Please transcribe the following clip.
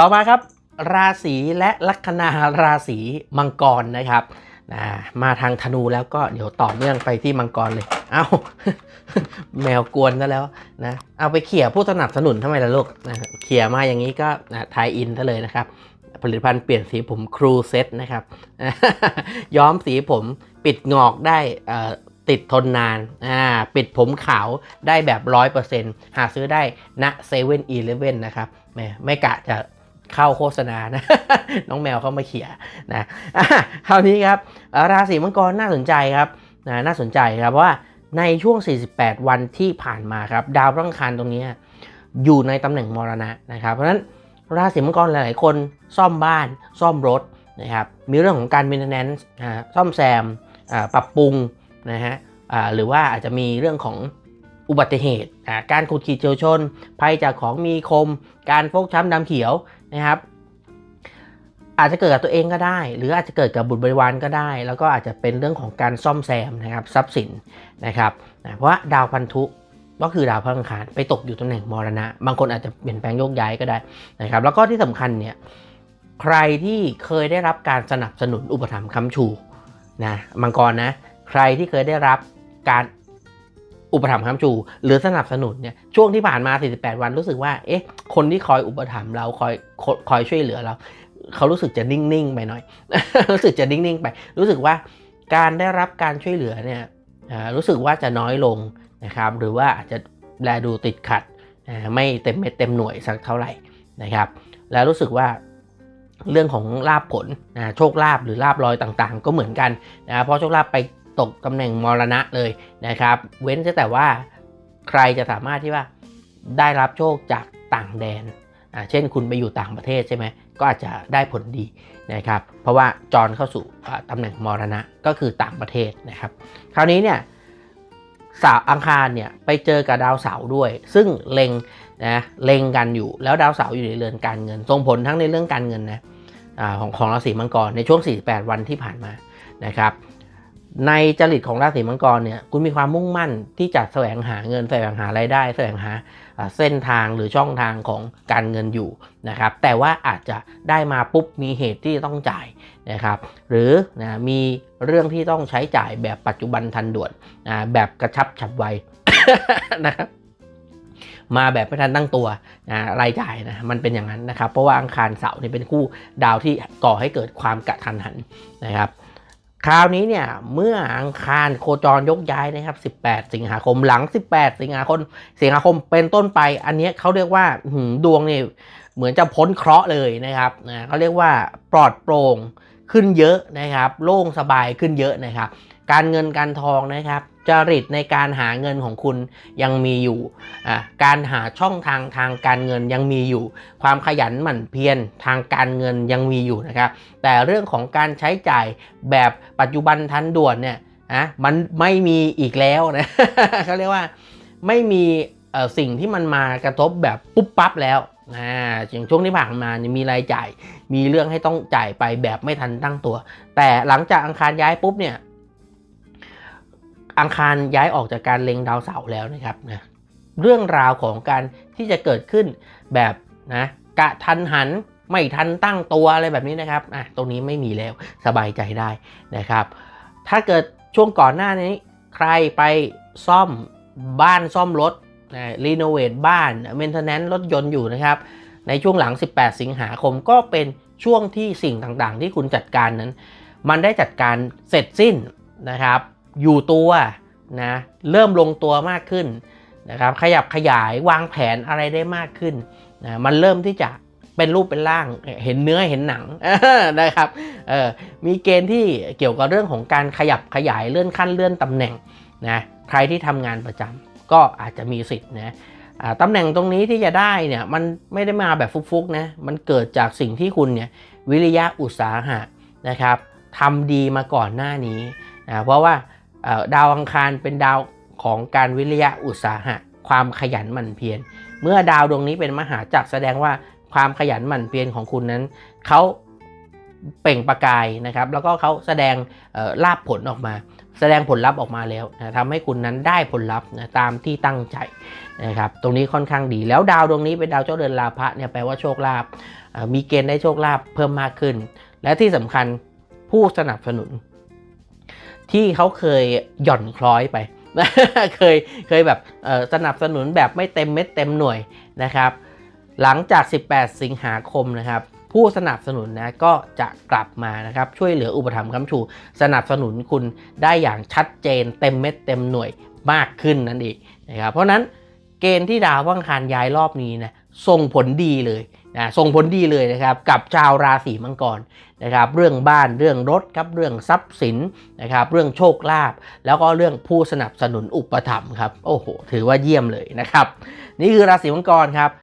ต่อมาครับ ราศีและลัคนาราศีมังกรนะครับนะมาทางธนูแล้วก็เดี๋ยวต่อเนื่องไปที่มังกรเลย เอา้า แมวกวนซะแล้วนะ เอาไปเขี่ยผู้สนับสนุนทำไมล่ะลูกนะเขี่ยมาอย่างนี้ก็นะทายอินซะเลยนะครับ ผลิตภัณฑ์เปลี่ยนสีผมครูเซตนะครับ ย้อมสีผมปิดงอกได้อ่อติดทนนาน อ่า ปิดผมขาวได้แบบ 100%หาซื้อได้ณเซเว่นอีเลฟเว่นนะครับแม่ไม่กะจะ เข้าโฆษณานะ น้องแมวเข้ามาเขี่ยนะคราวนี้ครับราศีมังกรน่าสนใจครับนะน่าสนใจครับเพราะว่าในช่วง 48 วันที่ผ่านมาครับ ดาวพฤหัสตรงนี้อยู่ในตำแหน่งมรณะนะครับ เพราะฉะนั้นราศีมังกรหลาย ๆ คนซ่อมบ้านซ่อมรถนะครับมีเรื่องของการ maintenance ซ่อมแซมปรับปรุงนะฮะหรือว่าอาจจะมีเรื่องของอุบัติเหตุ การขูดขีดเฉียวชน ภัยจากของมีคม การฟกช้ำดำเขียว นะครับ อาจจะเกิดกับตัวเองก็ได้ หรืออาจจะเกิดกับบุตรบริวารก็ได้ แล้วก็อาจจะเป็นเรื่องของการซ่อมแซมนะครับทรัพย์สินนะครับนะเพราะดาวพันธุก็คือดาวพระอังคารไปตกอยู่ตำแหน่งมรณะ บางคนอาจจะเปลี่ยนแปลงโยกย้ายก็ได้นะครับ แล้วก็ที่สำคัญเนี่ยใครที่เคยได้รับการสนับสนุนอุปถัมภ์ค้ำชูนะมังกรนะใครที่เคยได้รับการ อุปถัมภ์ค้ำชูหรือสนับสนุนเนี่ยช่วงที่ผ่านมา 48 วันรู้สึกว่าเอ๊ะคนที่คอยอุปถัมภ์เราคอยคอยช่วยเหลือเราเขารู้สึกจะนิ่งๆไปหน่อย รู้สึกจะนิ่งๆไป รู้สึกว่าการได้รับการช่วยเหลือเนี่ยรู้สึกว่าจะน้อยลงนะครับหรือว่าอาจจะแลดูติดขัดไม่เต็มเม็ดเต็มหน่วยสักเท่าไหร่นะครับ แล้วรู้สึกว่าเรื่องของลาบผลนะโชคลาภหรือลาบลอยต่างๆ ก็เหมือนกันนะเพราะโชคลาภไป ตกตำแหน่งมรณะเลยนะครับ เว้นแต่ว่าใครจะสามารถที่ว่าได้รับโชคจากต่างแดน เช่นคุณไปอยู่ต่างประเทศใช่ไหมก็อาจจะได้ผลดีนะครับ เพราะว่าจรเข้าสู่ตำแหน่งมรณะก็คือต่างประเทศนะครับ คราวนี้เนี่ยสาวอังคารเนี่ยไปเจอกับดาวเสาร์ด้วย ซึ่งเล็งนะเล็งกันอยู่แล้วดาวเสาร์อยู่ในเรือนการเงินส่งผลทั้งในเรื่องการเงินนะอาของของราศีมังกรในช่วง 48 วันที่ผ่านมานะครับ ในจริตของราศีมังกรเนี่ยคุณมีความมุ่งมั่นที่จะแสวงหาเงินแสวงหารายได้ แสวงหาเส้นทางหรือช่องทางของการเงินอยู่นะครับ แต่ว่าอาจจะได้มาปุ๊บมีเหตุที่ต้องจ่ายนะครับหรือนะมีเรื่องที่ต้องใช้จ่ายแบบปัจจุบันทันด่วนนะแบบกระชับฉับไวนะครับมาแบบไม่ทันตั้งตัวนะรายจ่ายนะมันเป็นอย่างนั้นนะครับ เพราะว่าอังคารเสาร์เนี่ยเป็นคู่ดาวที่ก่อให้เกิดความกระทันหันนะครับ คราวนี้เนี่ยเมื่ออังคารโคจรยกย้ายนะครับ 18 สิงหาคมหลัง 18 สิงหาคมสิงหาคมเป็นต้นไป อันนี้เขาเรียกว่าหืดวงเนี่ยเหมือนจะพ้นเคราะห์เลยนะครับนะเขาเรียกว่าปลอดโปร่งขึ้นเยอะนะครับ โล่งสบายขึ้นเยอะนะครับ การเงินการทองนะครับ จริตในการหาเงินของคุณยังมีอยู่ การหาช่องทางทางการเงินยังมีอยู่ ความขยันหมั่นเพียรทางการเงินยังมีอยู่นะครับ แต่เรื่องของการใช้จ่ายแบบปัจจุบันทันด่วนเนี่ยนะมันไม่มีอีกแล้วนะเขาเรียกว่าไม่มีสิ่งที่มันมากระทบแบบปุ๊บปั๊บแล้วอ่าอย่างช่วงที่ผ่านมาเนี่ยมีรายจ่าย มีเรื่องให้ต้องจ่ายไปแบบไม่ทันตั้งตัว แต่หลังจากอังคารย้ายปุ๊บเนี่ย อังคารย้ายออกจากการเล็งดาวเสาร์แล้วนะครับนะเรื่องราวของการที่จะเกิดขึ้นแบบนะกะทันหันไม่ทันตั้งตัวอะไรแบบนี้นะครับอะตรงนี้ไม่มีแล้วสบายใจได้นะครับ ถ้าเกิดช่วงก่อนหน้านี้ ใครไปซ่อมบ้านซ่อมรถรีโนเวทบ้านเมนเทนแนนซ์รถยนต์อยู่นะครับ ในช่วงหลัง 18 สิงหาคมก็เป็นช่วงที่สิ่งต่างๆ ที่คุณจัดการนั้น มันได้จัดการเสร็จสิ้นนะครับ อยู่ตัวนะเริ่มลงตัวมากขึ้นนะครับขยับขยายวางแผนอะไรได้มากขึ้นนะมันเริ่มที่จะเป็นรูปเป็นร่างเห็นเนื้อเห็นหนังนะครับเออมีเกณฑ์ที่เกี่ยวกับเรื่องของการขยับขยายเลื่อนขั้นเลื่อนตำแหน่งนะใครที่ทำงานประจำก็อาจจะมีสิทธิ์นะตำแหน่งตรงนี้ที่จะได้เนี่ยมันไม่ได้มาแบบฟุกๆนะมันเกิดจากสิ่งที่คุณเนี่ยวิริยะอุตสาหะนะครับทำดีมาก่อนหน้านี้นะเพราะว่า ดาวอังคารเป็นดาวของการวิริยะอุตสาหะ ความขยันหมั่นเพียร เมื่อดาวดวงนี้เป็นมหาจักรแสดงว่าความขยันหมั่นเพียรของคุณนั้นเขาเปล่งประกายนะครับ แล้วก็เขาแสดงลาบผลออกมา แสดงผลลัพธ์ออกมาแล้วนะทำให้คุณนั้นได้ผลลัพธ์นะตามที่ตั้งใจนะครับ ตรงนี้ค่อนข้างดี แล้วดาวดวงนี้เป็นดาวเจ้าเรือนลาภะเนี่ยแปลว่าโชคลาภมีเกณฑ์ได้โชคลาภเพิ่มมากขึ้น และที่สำคัญผู้สนับสนุน ที่เขาเคยหย่อนคล้อยไปเคยเคยแบบสนับสนุนแบบไม่เต็มเม็ดเต็มหน่วยนะครับ หลังจาก 18 สิงหาคมนะครับ ผู้สนับสนุนนะก็จะกลับมานะครับช่วยเหลืออุปถัมภ์ค้ำชู สนับสนุนคุณได้อย่างชัดเจนเต็มเม็ดเต็มหน่วยมากขึ้นนั่นเองนะครับเพราะฉะนั้นเกณฑ์ที่ดาวว่างคารย้ายรอบนี้นะส่งผลดีเลย นะส่งผลดีเลยนะครับกับชาวราศีมังกรนะครับเรื่องบ้านเรื่องรถครับเรื่องทรัพย์สินนะครับเรื่องโชคลาภแล้วก็เรื่องผู้สนับสนุนอุปถัมภ์ครับโอ้โหถือว่าเยี่ยมเลยนะครับนี่คือราศีมังกรครับ